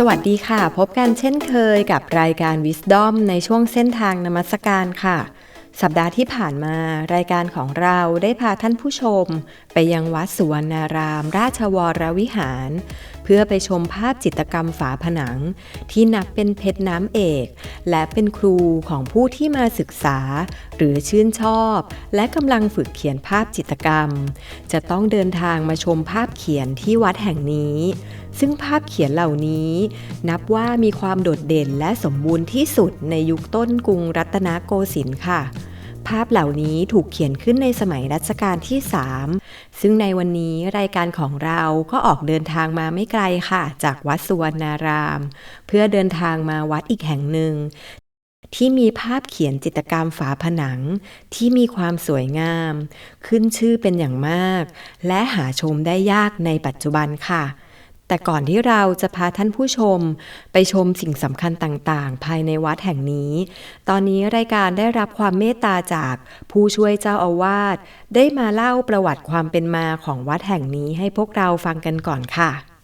สวัสดีค่ะ พบกันเช่นเคยกับรายการ Wisdom ในช่วงเส้นทางนมัสการค่ะ สัปดาห์ที่ผ่านมารายการของเราได้พาท่านผู้ชม ไปยังวัดสุวรรณาราม ราชวรวิหาร เพื่อไปชมภาพจิตรกรรมฝาผนัง ที่นับเป็นเพชรน้ำเอก และเป็นครูของผู้ที่มาศึกษา หรือชื่นชอบ และกำลังฝึกเขียนภาพจิตรกรรม จะต้องเดินทางมาชมภาพเขียนที่วัดแห่งนี้ ซึ่งภาพเขียนเหล่านี้ นับว่ามีความโดดเด่นและสมบูรณ์ที่สุดในยุคต้นกรุงรัตนโกสินทร์ค่ะ ภาพเหล่านี้ถูกเขียนขึ้นในสมัยรัชกาลที่ 3 ซึ่งในวันนี้รายการของเราก็ออกเดินทางมาไม่ไกลค่ะ จากวัดสุวรรณาราม เพื่อเดินทางมาวัดอีกแห่งหนึ่งที่มีภาพเขียนจิตรกรรมฝาผนังที่มีความสวยงาม ขึ้นชื่อเป็นอย่างมาก และหาชมได้ยากในปัจจุบันค่ะ แต่ก่อนที่เราจะพาท่านผู้ชม ไปชมสิ่งสำคัญต่างๆ ภายในวัดแห่งนี้ ตอนนี้รายการได้รับความเมตตาจากผู้ช่วยเจ้าอาวาสได้มาเล่าประวัติความเป็นมาของวัดแห่งนี้ให้พวกเราฟังกันก่อนค่ะ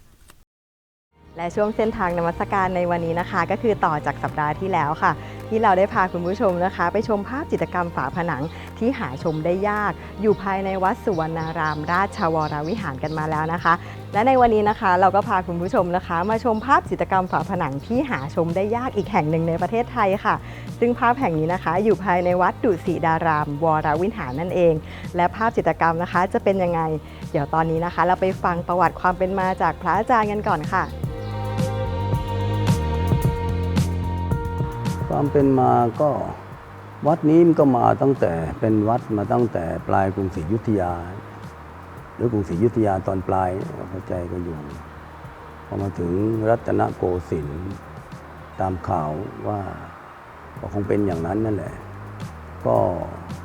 และช่วงเส้นทางนมัสการในวันนี้นะคะ ก็คือต่อจากสัปดาห์ที่แล้วค่ะ ที่เราได้พาคุณผู้ชมนะคะ ไปชมภาพจิตรกรรมฝาผนังที่หาชมได้ยาก อยู่ภายในวัดสุวรรณาราม ราชวรวิหารกันมาแล้วนะคะ และในวันนี้นะคะเราก็พาคุณผู้ชมนะคะ มาชมภาพจิตรกรรมฝาผนังที่หาชมได้ยากอีกแห่งหนึ่งในประเทศไทยค่ะ ซึ่งภาพแห่งนี้นะคะ อยู่ภายในวัดดุสิดาราม วรวิหารนั่นเอง และภาพจิตรกรรมนะคะจะเป็นยังไง เดี๋ยวตอนนี้นะคะ เราไปฟังประวัติความเป็นมาจากพระอาจารย์กันก่อนค่ะ ความเป็นมาก็วัดนี้มันก็มาตั้งแต่เป็นวัดมาตั้งแต่ปลายกรุงศรีอยุธยา หรือกรุงศรีอยุธยาตอนปลายเข้าใจก็อยู่พอมาถึงรัตนโกสินทร์ตามข่าวว่าก็คงเป็นอย่างนั้นนั่นแหละก็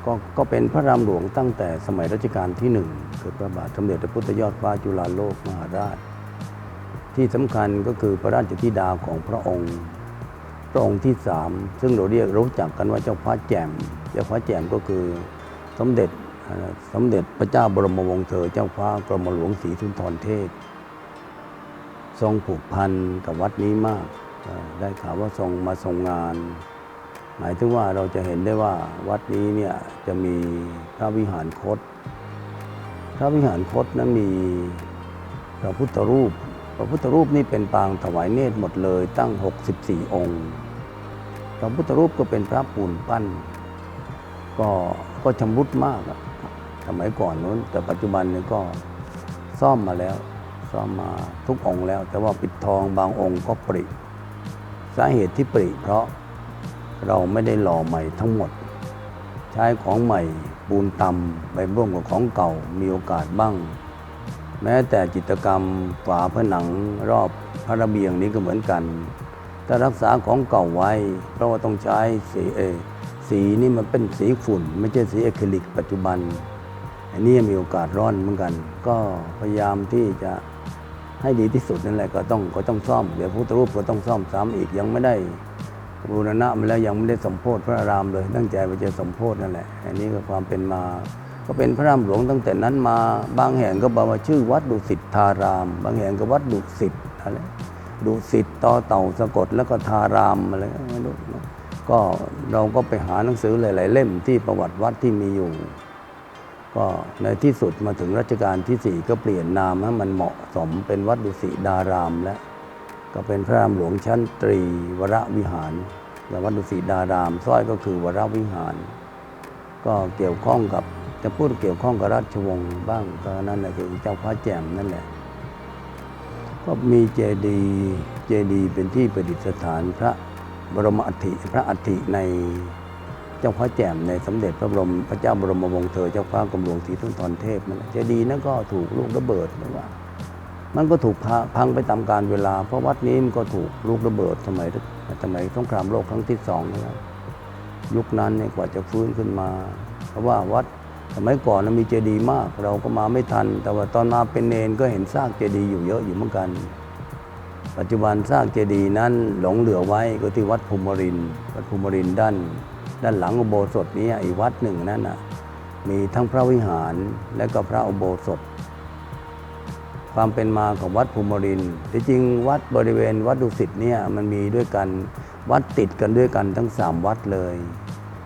ก็ก็เป็นพระรามหลวงตั้งแต่สมัยรัชกาลที่หนึ่งคือพระบาทสมเด็จพระพุทธยอดฟ้าจุฬาโลกมหาราช ที่สำคัญก็คือพระราชธิดาของพระองค์ ระองค์ที่สามซึ่งเราเรียกรู้จักกันว่าเจ้าฟ้าแจ่ม เจ้าฟ้าแจ่มก็คือสมเด็จสมเด็จพระเจ้าบรมวงศ์เธอเจ้าฟ้ากรมหลวงศรีสุนทรเทพทรงผูกพันกับวัดนี้มาก ได้ข่าวว่าทรงมาทรงงาน หมายถึงว่าเราจะเห็นได้ว่าวัดนี้เนี่ยจะมีพระวิหารคต พระวิหารคตนั้นมีพระพุทธรูป พระพุทธรูปนี่เป็นปางถวายเนตรหมดเลยตั้ง 64 องค์ พระพุทธรูปก็เป็นพระปูนปั้น ก็ก็ชำรุดมากอะสมัยก่อนนู้น แต่ปัจจุบันนี่ยก็ซ่อมมาแล้ว ซ่อมมาทุกองค์แล้ว แต่ว่าปิดทองบางองค์ก็ปริสาเหตุที่ปริเพราะเราไม่ได้หล่อใหม่ทั้งหมด ใช้ของใหม่ปูนตำไปร่วมกับของเก่ามีโอกาสบ้าง แม้แต่จิตกรรมฝาผนังรอบพระระเบียงนี้ก็เหมือนกัน ถ้ารักษาของเก่าไว้ เพราะว่าต้องใช้สีเอสีนี่มันเป็นสีฝุ่น ไม่ใช่สีอะคริลิกปัจจุบัน อันนี้มีโอกาสร้อนเหมือนกัน ก็พยายามที่จะให้ดีที่สุดนั่นแหละก็ต้องก็ต้องซ่อมเดี๋ยวพระพุทธรูปก็ต้องซ่อมซ้ำอีกยังไม่ได้บูรณะมาแล้วยังไม่ได้สมโพธิพระอารามเลย ตั้งใจว่าจะสมโพธินั่นแหละ อันนี้ก็ความเป็นมา ก็เป็นพระรามหลวงตั้งแต่นั้นมา บางแห่งก็บอกว่าชื่อวัดดุสิตธาราม บางแห่งก็วัดดุสิตอะไร ดุสิตต่อเต่าสะกดแล้วก็ธารามอะไรไม่รู้นะก็เราก็ไปหาหนังสือหลาย ๆ เล่มที่ประวัติวัดที่มีอยู่ ก็ในที่สุดมาถึงรัชกาลที่สี่ก็เปลี่ยนนามให้มันเหมาะสมเป็นวัดดุสิดารามแล้วก็เป็นพระรามหลวงชั้นตรีวรวิหารและวัดดุสิดารามสร้อยก็คือวรวิหาร ก็เกี่ยวข้องกับจะพูดเกี่ยวข้องกับราชวงศ์บ้างก็นั่นแหละคือเจ้าฟ้าแจ่มนั่นแหละ ก็มีเจดีย์เจดีย์เป็นที่ประดิษฐานพระบรมอัฐิพระอัฐิในเจ้าพระแจ่มในสมเด็จพระบรมพระเจ้าบรมวงศ์เธอเจ้าฟ้ากรมหลวงศรีสุนทรเทพนั่นเจดีย์นั้นก็ถูกลูกระเบิดนะว่า มันก็ถูกพาพังไปตามกาลเวลา เพราะวัดนี้มันก็ถูกลูกระเบิดสมัยสมัยสงครามโลกครั้งที่สองนะครับยุคนั้นเนี่ยกว่าจะฟื้นขึ้นมา เพราะว่าวัด สมัยก่อนนะมีเจดีย์มาก เราก็มาไม่ทัน แต่ว่าตอนมาเป็นเนนก็เห็นซากเจดีย์อยู่เยอะอยู่เหมือนกัน ปัจจุบันซากเจดีย์นั้นหลงเหลือไว้ก็ที่วัดภูมิรินวัดภูมิรินด้าน ด้านหลังอุโบสถนี้อีกวัดหนึ่งนั่นน่ะมีทั้งพระวิหารและก็พระอุโบสถ ความเป็นมาของวัดภูมิรินที่จริงวัดบริเวณวัดดุสิตเนี่ยมันมีด้วยกันวัดติดกันด้วยกันทั้งสามวัดเลย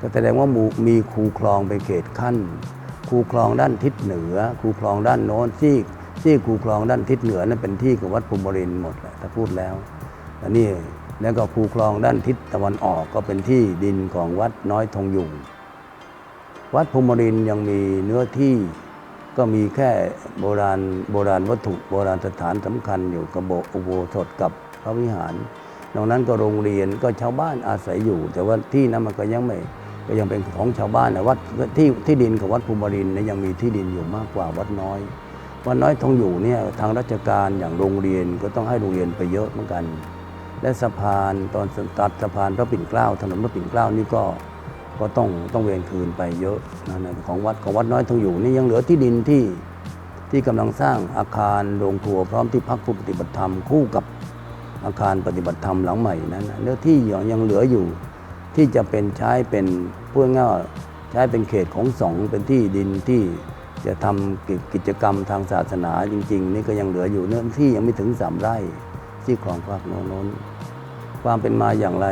ก็แสดงว่ามูมีคูคลองเป็นเขตขั้น คูคลองด้านทิศเหนือ คูคลองด้านโน้นซีกซีกคูคลองด้านทิศเหนือนั่นเป็นที่ของวัดภูมิรินหมดแหละถ้าพูดแล้วอันนี้แล้วก็คูคลองด้านทิศตะวันออกก็เป็นที่ดินของวัดน้อยทองยุงวัดภูมิรินยังมีเนื้อที่ก็มีแค่โบราณโบราณวัตถุโบราณสถานสำคัญอยู่กับโบอุโบสถกับพระวิหารนอกนั้นก็โรงเรียนก็ชาวบ้านอาศัยอยู่ แต่ว่าที่นั้นมันก็ยังไม่ ก็ยังเป็นของชาวบ้านนะวัดที่ที่ดินของวัดภูมิรินเนี่ยยังมีที่ดินอยู่มากกว่าวัดน้อย วัดน้อยทองอยู่เนี่ยทางราชการอย่างโรงเรียนก็ต้องให้โรงเรียนไปเยอะเหมือนกัน และสะพานตอนตัดสะพานพระปิ่นเกล้าถนนพระปิ่นเกล้านี่ก็ก็ต้องต้องเวรคืนไปเยอะนะนะของวัดของวัดน้อยทองอยู่นี่ยังเหลือที่ดินที่ที่กำลังสร้างอาคารโรงครัวพร้อมที่พักผู้ปฏิบัติธรรมคู่กับอาคารปฏิบัติธรรมหลังใหม่นั้นเนื้อที่ยังยังเหลืออยู่ ที่จะเป็นใช้เป็นพูดง่ายใช้เป็นเขตของสงฆ์เป็นที่ดินที่จะทำกิกิจกรรมทางศาสนาจริง ๆ นี่ก็ยังเหลืออยู่เนื้อที่ยังไม่ถึงสามไร่ที่คลองภาคโน้นความเป็นมาอย่างไร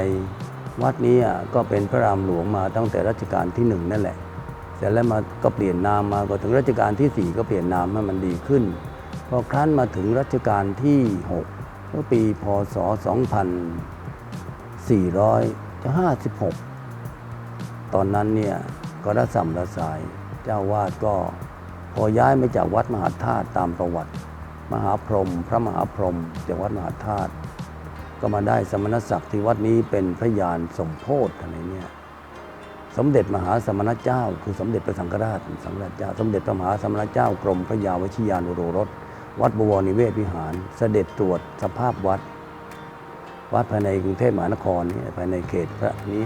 วัดนี้ก็เป็นพระรามหลวงมาตั้งแต่รัชกาลที่หนึ่งนั่นแหละเสร็จแล้วมาก็เปลี่ยนนามมาก็ถึงรัชกาลที่สี่ก็เปลี่ยนนามให้มันดีขึ้นพอครั้นมาถึงรัชกาลที่หกเมื่อปีพศ 2456 ตอนนั้นเนี่ยก็ได้สัมระสายเจ้าวาดก็พอย้ายมาจากวัดมหาธาตุตามประวัติ มหาพรหมพระมหาพรหมจากวัดมหาธาตุก็มาได้สมณศักดิ์ที่วัดนี้เป็นพระยานสมโพธิอะไรเนี่ยสมเด็จมหาสมณเจ้า คือสมเด็จพระสังฆราชสังฆราชเจ้า สมเด็จพระมหาสมณเจ้ากรมพระยาวชิยานุโรรส วัดบวรนิเวศวิหาร เสด็จตรวจสภาพวัด วัดภายในกรุงเทพมหานครนี่ภายในเขตพระนี้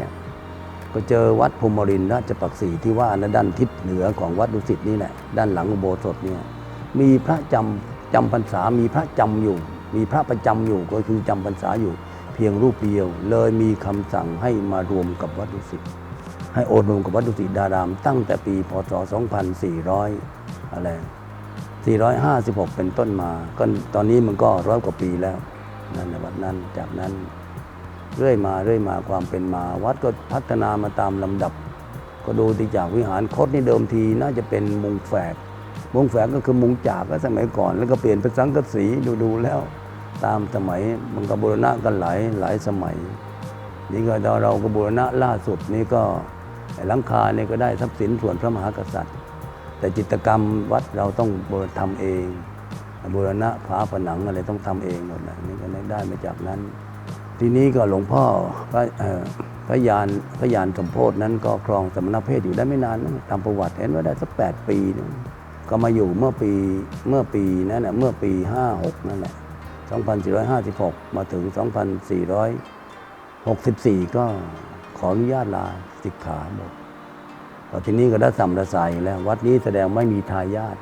ก็เจอวัดพรมรินทร์ราชปักษีที่ว่านะด้านทิศเหนือของวัดดุสิตนี่แหละด้านหลังอุโบสถเนี่ยมีพระจำจำพรรษามีพระจำอยู่ มีพระประจำอยู่ก็คือจำพรรษาอยู่ เพียงรูปเดียว เลยมีคำสั่งให้มารวมกับวัดดุสิตให้โอนรวมกับวัดดุสิตดาราม ตั้งแต่ปีพศ 2400 อะไร 456 เป็นต้นมาก็ตอนนี้มันก็ร้อยกว่าปีแล้ว นั่นในวัดนั้นจากนั้นเรื่อยมาเรื่อยมาความเป็นมา วัดก็พัฒนามาตามลำดับ ก็ดูที่จากวิหารคดนี่เดิมทีน่าจะเป็นมุงแฝกมุงแฝกก็คือมุงจากก็สมัยก่อน แล้วก็เปลี่ยนเป็นสังกสีดูดูๆแล้ว ตามสมัยมันก็บูรณะกันหลายหลายสมัย นี่ก็เราเราก็บูรณะล่าสุดนี่ก็ไอ้หลังคาเนี่ยก็ได้ทรัพย์สินส่วนพระมหากษัตริย์ แต่จิตกรรมวัดเราต้องบูรณะทำเอง บูรณะฝาผนังอะไรต้องทำเองหมดนะนี่ก็ได้มาจากนั้น ทีนี้ก็หลวงพ่อพระพระยานพระยานสมโพธนั้นก็ครองสมณเพศอยู่ได้ไม่นานนะตามประวัติเห็นว่าได้สักแปดปีนะก็มาอยู่เมื่อปีเมื่อปีนั้นนะเมื่อปี 56 นั่นแหละ 2456 มาถึง 2464 ก็ขออนุญาตลาสิกขาบทพอทีนี้ก็ได้สัมระสายแล้ว วัดนี้แสดงไม่มีทายาท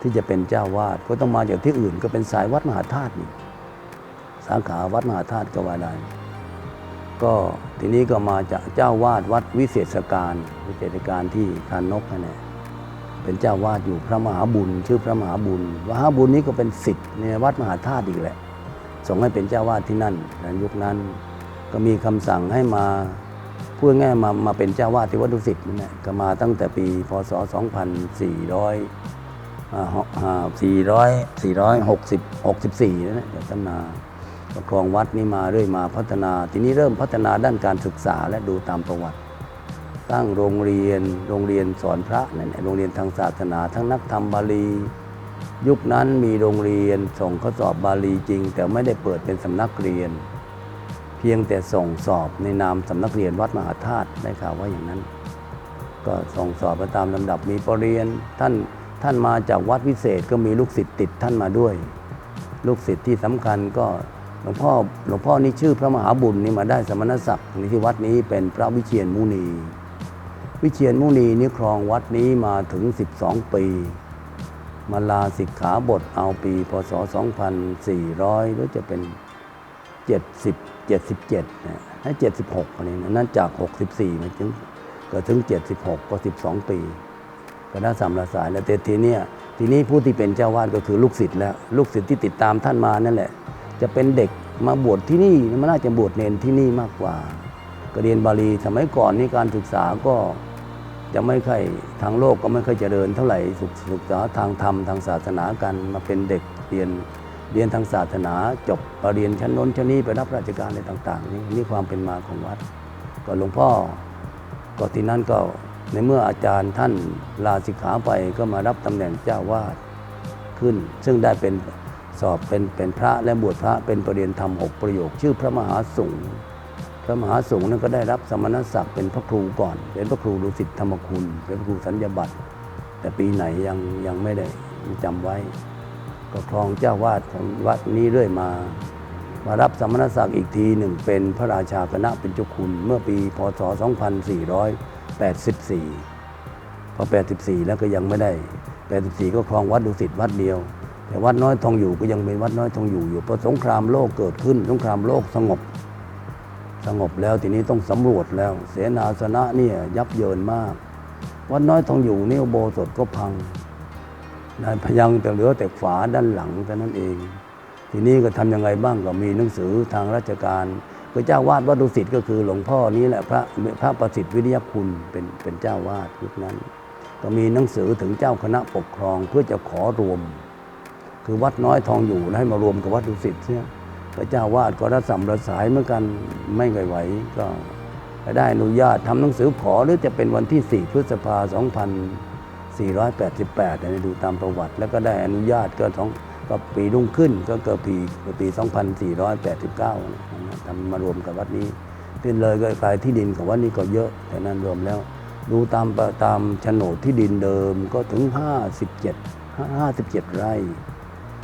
ที่จะเป็นเจ้าวาดก็ต้องมาจากที่อื่นก็เป็นสายวัดมหาธาตุนี่สาขาวัดมหาธาตุก็ว่าได้ก็ทีนี้ก็มาจากเจ้าวาดวัดวิเศษการวิเศษการที่ทานนกนั่นแหละเป็นเจ้าวาดอยู่พระมหาบุญ ชื่อพระมหาบุญมหาบุญนี้ก็เป็นศิษย์ในวัดมหาธาตุอีกแหละส่งให้เป็นเจ้าวาดที่นั่นในยุคนั้น ก็มีคำสั่งให้มาพูดง่ายมามาเป็นเจ้าวาดที่วัดดุสิตนี่แหละก็มาตั้งแต่ปีพศ 2400 สี่ร้อยสี่ร้อยหกสิบหกสิบสี่นั่นแหละจากตำนาประครองวัดนี้มาเรื่อยมาพัฒนา ทีนี้เริ่มพัฒนาด้านการศึกษาและดูตามประวัติ ตั้งโรงเรียนโรงเรียนสอนพระนั่นโรงเรียนทางศาสนา ทั้งนักธรรมบาลี ยุคนั้นมีโรงเรียนส่งข้อสอบบาลีจริง แต่ไม่ได้เปิดเป็นสำนักเรียน เพียงแต่ส่งสอบในนามสำนักเรียนวัดมหาธาตุได้ข่าวว่าอย่างนั้น ก็ส่งสอบไปตามลำดับมีปรริญญาท่าน ท่านมาจากวัดวิเศษก็มีลูกศิษย์ติดท่านมาด้วย ลูกศิษย์ที่สำคัญก็หลวงพ่อหลวงพ่อนี่ชื่อพระมหาบุญนี่มาได้สมณศักดิ์ในที่วัดนี้เป็นพระวิเชียรมุนี วิเชียรมุนีนี่ครองวัดนี้มาถึง 12 ปี มาลาสิกขาบทเอาปี พศ 2400 หรือจะเป็น 70 77นะให้76อะไรนะนั่นจาก 64มาถึงเก็ถึง 76 ก็ 12 ปี ก็ได้สามละสายแล้วแต่ทีเนี้ยทีนี้ผู้ที่เป็นเจ้าวาดก็คือลูกศิษย์แล้ว ลูกศิษย์ที่ติดตามท่านมานั่นแหละ จะเป็นเด็กมาบวชที่นี่มันน่าจะบวชเนนที่นี่มากกว่าก็เรียนบาลีสมัยก่อนนี่การศึกษาก็จะไม่ค่อยทางโลกก็ไม่ค่อยเจริญเท่าไหร่ศึกศึกษาทางธรรมทางศาสนากันมาเป็นเด็กเรียนเรียนทางศาสนาจบปรริญญาชั้นน้นชั้นนี้ไปรับราชการอะไรต่าง ๆ นี่นี่ความเป็นมาของวัด ก็หลวงพ่อก็ที่นั้นก็ ในเมื่ออาจารย์ท่านลาสิกขาไปก็มารับตำแหน่งเจ้าวาดขึ้น ซึ่งได้เป็นสอบเป็นเป็นพระและบวชพระเป็นประเรียนธรรมหกประโยค ชื่อพระมหาสงฆ์พระมหาสงฆ์นั้นก็ได้รับสมณศักดิ์เป็นพระครูก่อน เป็นพระครูดุสิตธรรมคุณ เป็นพระครูสัญญาบัตรแต่ปีไหนยังยังไม่ได้จำไว้ ก็ครองเจ้าวาดของวัดนี้เรื่อยมา มารับสมณศักดิ์อีกทีหนึ่งเป็นพระราชาคณะเป็นเจ้าคุณเมื่อปีพศ 2400 84 พอ 84 แล้วก็ยังไม่ได้ 84 ก็ครองวัดดุสิตวัดเดียว แต่วัดน้อยทองอยู่ก็ยังเป็นวัดน้อยทองอยู่อยู่พอสงครามโลกเกิดขึ้น สงครามโลกสงบ สงบแล้วทีนี้ต้องสำรวจแล้ว เสนาสนะเนี่ยยับเยินมาก วัดน้อยทองอยู่นี่โบสถก็พังนะพยังแต่เหลือแต่ฝาด้านหลังแต่นั้นเอง ทีนี้ก็ทำยังไงบ้างก็มีหนังสือทางราชการ ก็เจ้าวาดวัดดุสิตก็คือหลวงพ่อนี้แหละพระพระประสิทธิ์วิทยาคุณเป็นเป็นเจ้าวาดยุคนั้น ก็มีหนังสือถึงเจ้าคณะปกครองเพื่อจะขอรวม คือวัดน้อยทองอยู่ให้มารวมกับวัดดุสิตเสียพระเจ้าวาดก็ระสำระสายเหมือนกันไม่ไหวไหวก็ได้อนุญาตทำหนังสือขอหรือจะเป็นวันที่ 4 พฤษภา 2488เนี่ยดูตามประวัติ แล้วก็ได้อนุญาตก็สองก็ปีรุ่งขึ้นก็เกิดปีปี 2489นะ ทำมารวมกับวัดนี้ที่เลยก็กลายที่ดินของวัดนี้ก็เยอะ แต่นั้นรวมแล้ว ดูตามตามโฉนดที่ดินเดิมก็ถึง 57 57 ไร่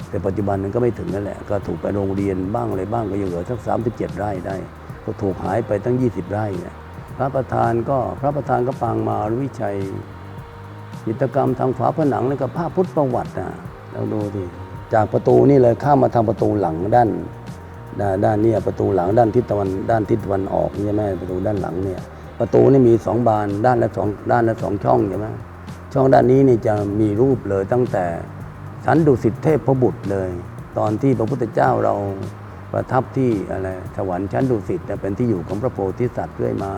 แต่ปัจจุบันนั้นก็ไม่ถึงนั่นแหละ ก็ถูกไปโรงเรียนบ้างอะไรบ้างก็ยังเหลือสัก 37 ไร่ได้ ก็ถูกหายไปตั้ง 20 ไร่เนี่ยพระประธานก็พระประธานก็ปางมาวิชัยจิตกรรมทางฝาผนังนี่ก็ภาพพุทธประวัตินะเราดูดิจากประตูนี่เลยข้ามมาทางประตูหลังด้าน ด้านด้านนี้ประตูหลังด้านทิศตะวันด้านทิศตะวันออกใช่ไหมประตูด้านหลังเนี่ยประตูนี่มีสองบานด้านละสองด้านละสองช่องใช่ไหมช่องด้านนี้นี่จะมีรูปเลยตั้งแต่ชั้นดุสิตเทพพบุตรเลย ตอนที่พระพุทธเจ้าเราประทับที่อะไรสวรรค์ชั้นดุสิตเป็นที่อยู่ของพระโพธิสัตว์เรื่อยมา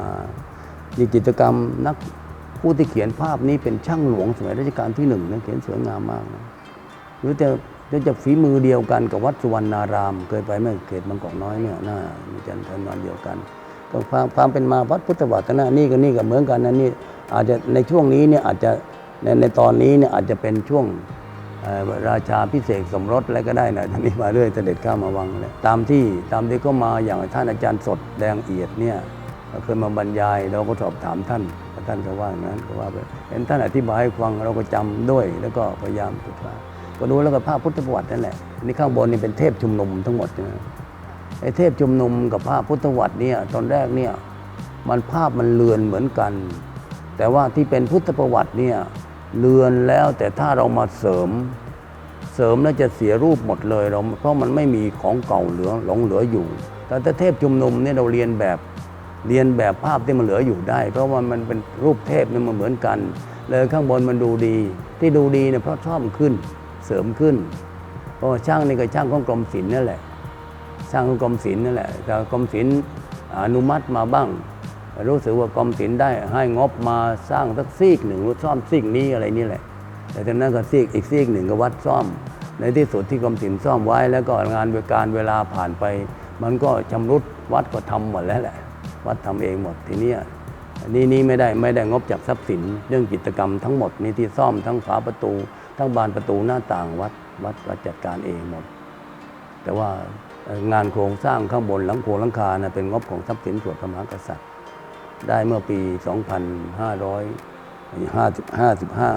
มีจิตรกรรมนักผู้ที่เขียนภาพนี้เป็นช่างหลวงสมัยรัชกาลที่หนึ่งนะเขียนสวยงามมากนะหรือจะ หรือจะฝีมือเดียวกันกับวัดสุวรรณาราม เคยไปไหมเขตบางกอกน้อยเนี่ยน่ามีจันทร์นอนเดียวกันก็ความความเป็นมาวัดพุทธวัตนะนี่กับนี่ก็เหมือนกันนะนี่อาจจะในช่วงนี้เนี่ยอาจจะในในตอนนี้เนี่ยอาจจะเป็นช่วงราชาพิเศษสมรสอะไรก็ได้นะท่านนี้มาเรื่อยเสด็จข้ามาวังเลยตามที่ตามที่ก็มาอย่างท่านอาจารย์สดแดงเอียดเนี่ยเคยมาบรรยายเราก็สอบถามท่านท่านก็ว่าอย่างนั้นก็ว่าไปเห็นท่านอธิบายให้ฟังเราก็จำด้วยแล้วก็พยายามศึกษา ก็ดูแล้วก็ภาพพุทธประวัตินั่นแหละอันนี่ข้างบนนี่เป็นเทพชุมนุมทั้งหมดใช่ไหมไอ้เทพชุมนุมกับภาพพุทธประวัติเนี่ยตอนแรกเนี่ยมันภาพมันเลือนเหมือนกัน แต่ว่าที่เป็นพุทธประวัติเนี่ยเลือนแล้วแต่ถ้าเรามาเสริม เสริมแล้วจะเสียรูปหมดเลยเราเพราะมันไม่มีของเก่าเหลือหลงเหลืออยู่ แต่ถ้าเทพชุมนุมเนี่ยเราเรียนแบบเรียนแบบภาพที่มันเหลืออยู่ได้ เพราะว่ามันเป็นรูปเทพเนี่ยมันเหมือนกัน เลยข้างบนมันดูดี ที่ดูดีเนี่ยเพราะชอบขึ้น เสริมขึ้นเพราะว่าช่างนี่ก็ช่างของกรมศิลป์นั่นแหละช่างของกรมศิลป์นั่นแหละแต่กรมศิลป์อนุมัติมาบ้าง รู้สึกว่ากรมศิลป์ได้ให้งบมาสร้างสักซีกหนึ่งซ่อมซีกนี้อะไรนี่แหละ แต่จากนั้นก็ซีกอีกซีกหนึ่งก็วัดซ่อม ในที่สุดที่กรมศิลป์ซ่อมไว้ แล้วก็งานการเวลาผ่านไป มันก็ชำรุดวัดก็ทำหมดแล้วแหละ วัดทำเองหมดทีเนี้ยนี่นี่ไม่ได้ไม่ได้งบจากทรัพย์สิน เรื่องกิจกรรมทั้งหมดนี่ที่ซ่อมทั้งฝาประตู ทั้งบานประตูหน้าต่างวัดวัดก็จัดการเองหมด แต่ว่างานโครงสร้างข้างบนหลังโครงหลังคานะเป็นงบของทรัพย์สินส่วนพระมหากษัตริย์ ได้เมื่อปี 2555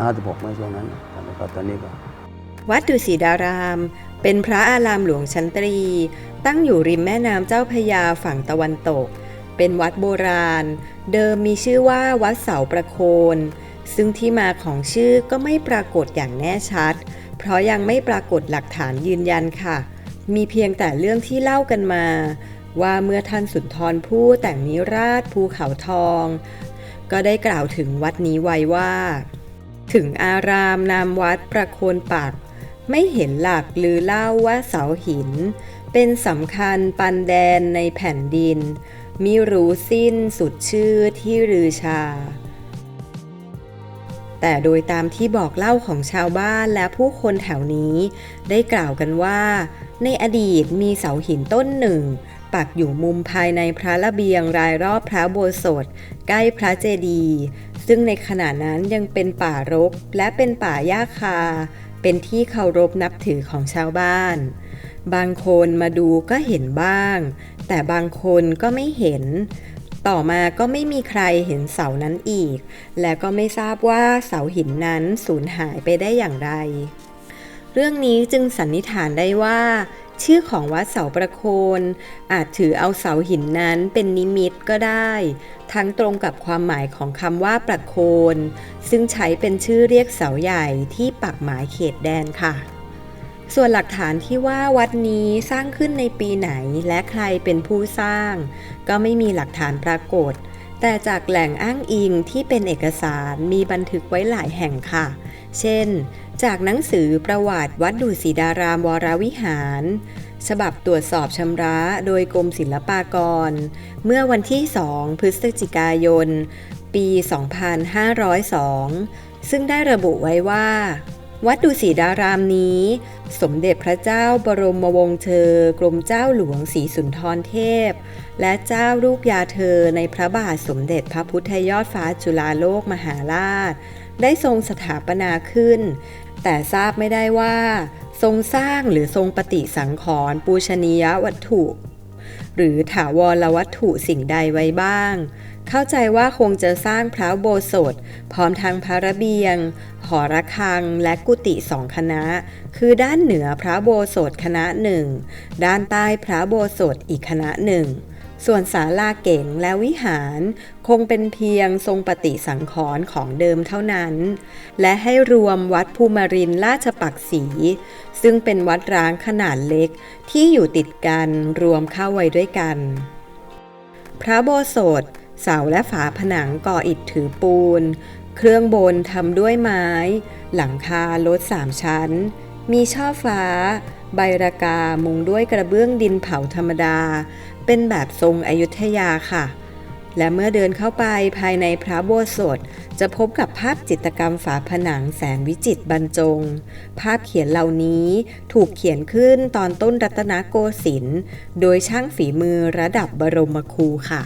56เมื่อช่วงนั้นแล้วก็ตอนนี้ก็ วัดดุสิตาราม เป็นพระอารามหลวงชั้นตรี ตั้งอยู่ริมแม่น้ำเจ้าพยาฝั่งตะวันตก เป็นวัดโบราณ เดิมมีชื่อว่าวัดเสาประโคน ซึ่งที่มาของชื่อก็ไม่ปรากฏอย่างแน่ชัด เพราะยังไม่ปรากฏหลักฐานยืนยันค่ะ มีเพียงแต่เรื่องที่เล่ากันมา ว่าเมื่อท่านสุนทรผู้แต่งนิราชภูเขาทอง ก็ได้กล่าวถึงวัดนี้ไว้ว่า ถึงอารามนามวัดประโคนปัก ไม่เห็นหลักหรือเล่าว่าเสาหิน เป็นสำคัญปันแดนในแผ่นดินมิรู้สิ้นสุดชื่อที่รือชา แต่โดยตามที่บอกเล่าของชาวบ้านและผู้คนแถวนี้ ได้กล่าวกันว่า ในอดีตมีเสาหินต้นหนึ่ง ปักอยู่มุมภายในพระระเบียงรายรอบพระโบสถใกล้พระเจดีย์ซึ่งในขณะนั้นยังเป็นป่ารกและเป็นป่าหญ้าคา เป็นที่เคารพนับถือของชาวบ้าน บางคนมาดูก็เห็นบ้าง แต่บางคนก็ไม่เห็น ต่อมาก็ไม่มีใครเห็นเสานั้นอีก และก็ไม่ทราบว่าเสาหินนั้นสูญหายไปได้อย่างไร เรื่องนี้จึงสันนิษฐานได้ว่า ชื่อของวัดเสาประโคน อาจถือเอาเสาหินนั้นเป็นนิมิตก็ได้ ทั้งตรงกับความหมายของคำว่าประโคน ซึ่งใช้เป็นชื่อเรียกเสาใหญ่ที่ปักหมายเขตแดนค่ะ ส่วนหลักฐานที่ว่าวัดนี้สร้างขึ้นในปีไหนและใครเป็นผู้สร้าง ก็ไม่มีหลักฐานปรากฏ แต่จากแหล่งอ้างอิงที่เป็นเอกสารมีบันทึกไว้หลายแห่งค่ะ เช่น จากหนังสือประวัติวัดดุสิดารามวรวิหาร ฉบับตรวจสอบชำระโดยกรมศิลปากร เมื่อวันที่ 2 พฤศจิกายน ปี 2502 ซึ่งได้ระบุไว้ว่า วัดดุสิดารามนี้ สมเด็จพระเจ้าบรมวงศ์เธอกรมเจ้าหลวงศรีสุนทรเทพ และเจ้าลูกยาเธอในพระบาทสมเด็จพระพุทธยอดฟ้าจุฬาโลกมหาราช ได้ทรงสถาปนาขึ้น แต่ทราบไม่ได้ว่า ทรงสร้างหรือทรงปฏิสังขรณ์ปูชนียวัตถุ หรือถาวรวัตถุสิ่งใดไว้บ้าง เข้าใจว่าคงจะสร้างพระโบสถพร้อมทางพระระเบียง หอระฆังและกุฏิสองคณะ คือด้านเหนือพระโบสถคณะหนึ่ง ด้านใต้พระโบสถอีกคณะหนึ่ง ส่วนศาลาเก๋งและวิหารคงเป็นเพียงทรงปฏิสังขรณ์ของเดิมเท่านั้น และให้รวมวัดภูมิรินราชปักศรีซึ่งเป็นวัดร้างขนาดเล็กที่อยู่ติดกันรวมเข้าไว้ด้วยกัน พระโบสถเสาและฝาผนังก่ออิฐถือปูน เครื่องบนทำด้วยไม้ หลังคาลดสามชั้น มีช่อฟ้า ใบระกามุงด้วยกระเบื้องดินเผาธรรมดา เป็นแบบทรงอยุธยาค่ะ และเมื่อเดินเข้าไปภายในพระโบสถจะพบกับภาพจิตรกรรมฝาผนังแสนวิจิตรบรรจง ภาพเขียนเหล่านี้ถูกเขียนขึ้นตอนต้นรัตนโกสินทร์โดยช่างฝีมือระดับบรมครูค่ะ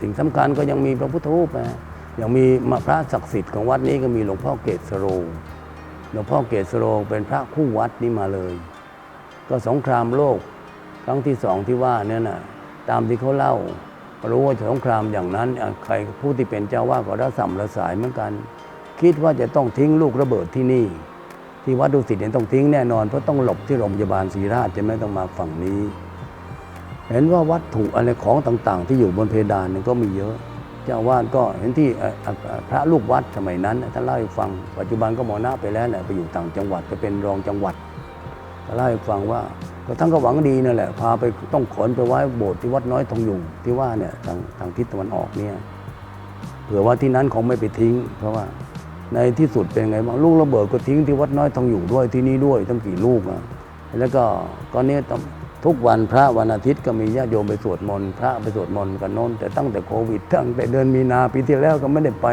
สิ่งสำคัญก็ยังมีพระพุทธรูปนะยังมีมาพระศักดิ์สิทธิ์ของวัดนี้ก็มีหลวงพ่อเกศโรหลวงพ่อเกศโรเป็นพระคู่วัดนี้มาเลย ก็สงครามโลกครั้งที่สองที่ว่าเนี่ยนะตามที่เขาเล่า รู้ว่าสงครามอย่างนั้นใครผู้ที่เป็นเจ้าว่าก็ระสัมระสายเหมือนกัน คิดว่าจะต้องทิ้งลูกระเบิดที่นี่ ที่วัดดุสิตเนี่ยต้องทิ้งแน่นอนเพราะต้องหลบที่โรงพยาบาลศรีราชจะไม่ต้องมาฝั่งนี้ เห็นว่าวัตถุอะไรของต่าง ๆ ที่อยู่บนเพดานเนี่ยก็มีเยอะเจ้าวาดก็เห็นที่พระลูกวัดสมัยนั้นท่านเล่าให้ฟังปัจจุบันก็มรณะไปแล้วแหละไปอยู่ต่างจังหวัดไปเป็นรองจังหวัด ท่านเล่าให้ฟังว่าก็ท่านก็หวังดีนั่นแหละ พาไปต้องขนไปไว้โบสถ์ที่วัดน้อยทองยู่ที่ว่าเนี่ยทางทางทิศตะวันออกเนี่ยเผื่อว่าที่นั้นคงไม่ไปทิ้ง เพราะว่าในที่สุดเป็นไงบ้างลูกระเบิดก็ทิ้งที่วัดน้อยทองอยู่ด้วยที่นี่ด้วยตั้งกี่ลูกอะแล้วก็ก็เนี่ยต้องทุกวันพระวันอาทิตย์ก็มีญาติโยมไปสวดมนต์พระไปสวดมนต์กันโน้นแต่ตั้งแต่โควิดตั้งแต่เดือนมีนาปีที่แล้วก็ไม่ได้ไป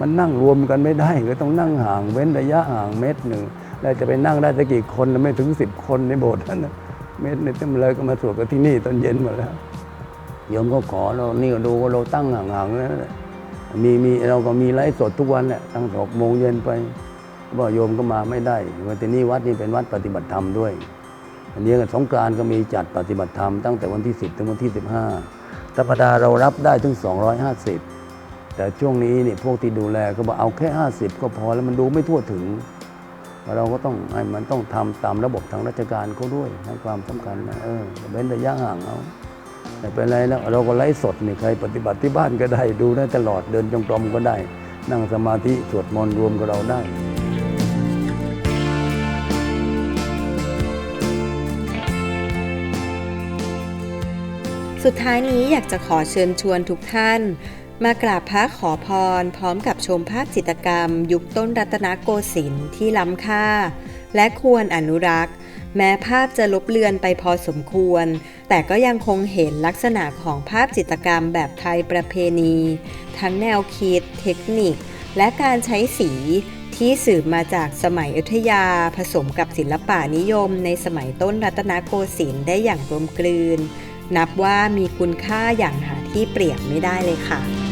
มันนั่งรวมกันไม่ได้ก็ต้องนั่งห่างเว้นระยะห่างเมตรหนึ่ง แล้วจะไปนั่งได้สักกี่คนไม่ถึงสิบคนในโบสถ์นั้นเมตรหนึงเต็มเลยก็มาสวดกันที่นี่ตอนเย็นหมดแล้วโยมก็ขอเรานี่ก็ดูว่าเราตั้งห่างๆนั่นแหละมีมีเราก็มีไลฟ์สดทุกวันแหละตั้งหกโมงเย็นไปบอกโยมก็มาไม่ได้วันที่นี้วัดนี้เป็นวัดปฏิบัติธรรมด้วย อันนี้กันสงการก็มีจัดปฏิบัติธรรมตั้งแต่วันที่ 10 ถึงวันที่ 15ธรรมดาเรารับได้ถึง 250 แต่ช่วงนี้เนี่ยพวกที่ดูแลก็บอกเอาแค่ 50 ก็พอแล้วมันดูไม่ทั่วถึง เราก็ต้องให้มันต้องทำตามระบบทางราชการเขาด้วยให้ความสำคัญนะเออเว้นระยะห่างเอาไม่เป็นไรแล้วเราก็ไลฟ์สดนี่ใครปฏิบัติที่บ้านก็ได้ดูได้ตลอดเดินจงกรมก็ได้ นั่งสมาธิสวดมนต์รวมกับเราได้สุดท้ายนี้อยากจะขอเชิญชวนทุกท่าน มากราบพระขอพรพร้อมกับชมภาพจิตรกรรม ยุคต้นรัตนโกสินทร์ที่ล้ำค่า และควรอนุรักษ์ แม้ภาพจะลบเลือนไปพอสมควร แต่ก็ยังคงเห็นลักษณะของภาพจิตรกรรมแบบไทยประเพณี ทั้งแนวคิด เทคนิค และการใช้สีที่สืบมาจากสมัยอยุธยาผสมกับศิลปะนิยม ในสมัยต้นรัตนโกสินทร์ได้อย่างกลมกลืน นับว่ามีคุณค่าอย่างหาที่เปรียบไม่ได้เลยค่ะ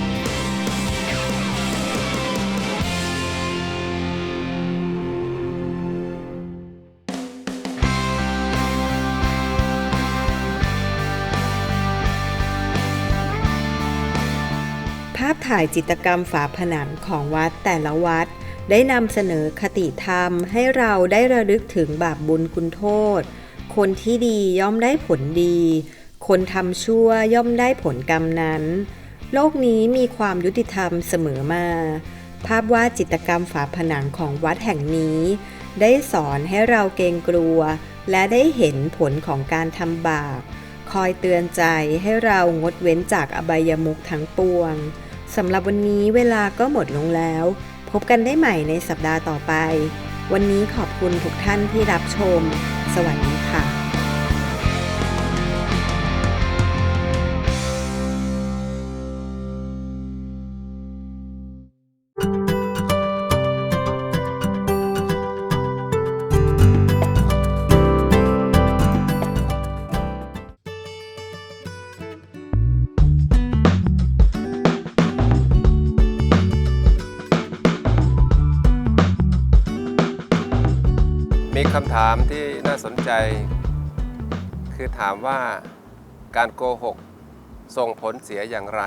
ภาพถ่ายจิตรกรรมฝาผนังของวัดแต่ละวัด ได้นำเสนอคติธรรมให้เราได้ระลึกถึงบาปบุญคุณโทษ คนที่ดีย่อมได้ผลดี คนทำชั่วย่อมได้ผลกรรมนั้น โลกนี้มีความยุติธรรมเสมอมา ภาพวาดจิตรกรรมฝาผนังของวัดแห่งนี้ ได้สอนให้เราเกรงกลัว และได้เห็นผลของการทำบาปคอยเตือนใจให้เรางดเว้นจากอบายมุขทั้งปวง สำหรับวันนี้เวลาก็หมดลงแล้ว พบกันได้ใหม่ในสัปดาห์ต่อไป วันนี้ขอบคุณทุกท่านที่รับชม สวัสดีำถามที่น่าสนใจ คือถามว่าการโกหกส่งผลเสียอย่างไร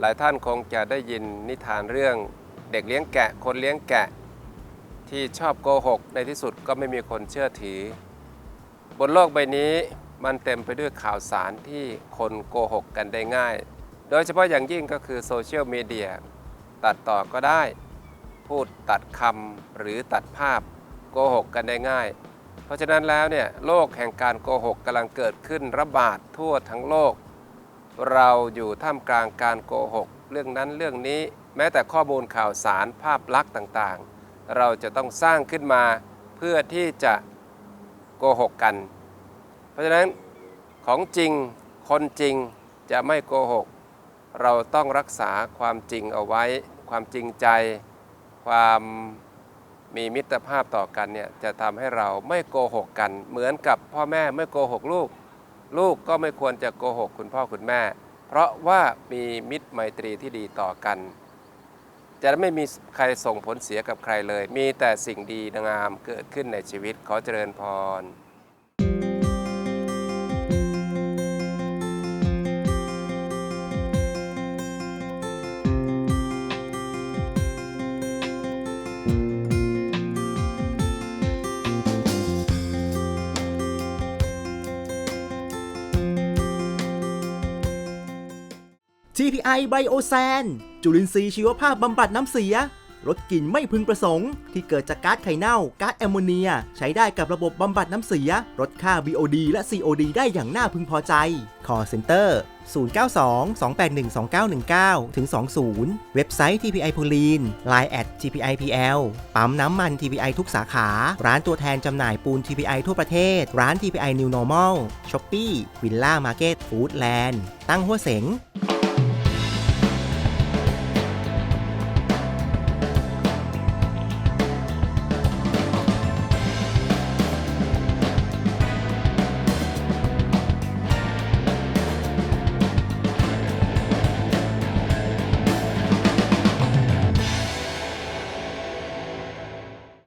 หลายท่านคงจะได้ยินนิทานเรื่องเด็กเลี้ยงแกะ คนเลี้ยงแกะ ที่ชอบโกหก ในที่สุดก็ไม่มีคนเชื่อถือ บนโลกใบนี้มันเต็มไปด้วยข่าวสารที่คนโกหกกันได้ง่าย โดยเฉพาะอย่างยิ่งก็คือโซเชียลมีเดียตัดต่อก็ได้ พูดตัดคำหรือตัดภาพ โกหกกันได้ง่าย เพราะฉะนั้นแล้วเนี่ยโลกแห่งการโกหกกำลังเกิดขึ้นระบาดทั่วทั้งโลก เราอยู่ท่ามกลางการโกหก เรื่องนั้นเรื่องนี้แม้แต่ข้อมูลข่าวสารภาพลักษณ์ต่างๆ เราจะต้องสร้างขึ้นมาเพื่อที่จะโกหกกัน เพราะฉะนั้นของจริงคนจริงจะไม่โกหก เราต้องรักษาความจริงเอาไว้ ความจริงใจ ความ มีมิตรภาพต่อกันเนี่ยจะทำให้เราไม่โกหกกัน เหมือนกับพ่อแม่ไม่โกหกลูก ลูกก็ไม่ควรจะโกหกคุณพ่อคุณแม่ เพราะว่ามีมิตรไมตรีที่ดีต่อกัน จะไม่มีใครส่งผลเสียกับใครเลย มีแต่สิ่งดีงามเกิดขึ้นในชีวิตขอเจริญพร TPI Biosan จุลินทรีย์ชีวภาพบำบัดน้ำเสียลดกลิ่นไม่พึงประสงค์ ที่เกิดจากก๊าซไข่เน่าก๊าซแอมโมเนีย ใช้ได้กับระบบบำบัดน้ำเสียลดค่า BOD และ COD ได้อย่างน่าพึงพอใจ Call Center 092 281 2919 ถึง 20 เว็บไซต์ TPI พูลีน Line at TPIPL ปั๊มน้ำมัน TPI ทุกสาขา ร้านตัวแทนจำหน่ายปูน TPI ทั่วประเทศ ร้าน TPI New Normal Shopee Villa Market Foodland ตั้งหัวเสง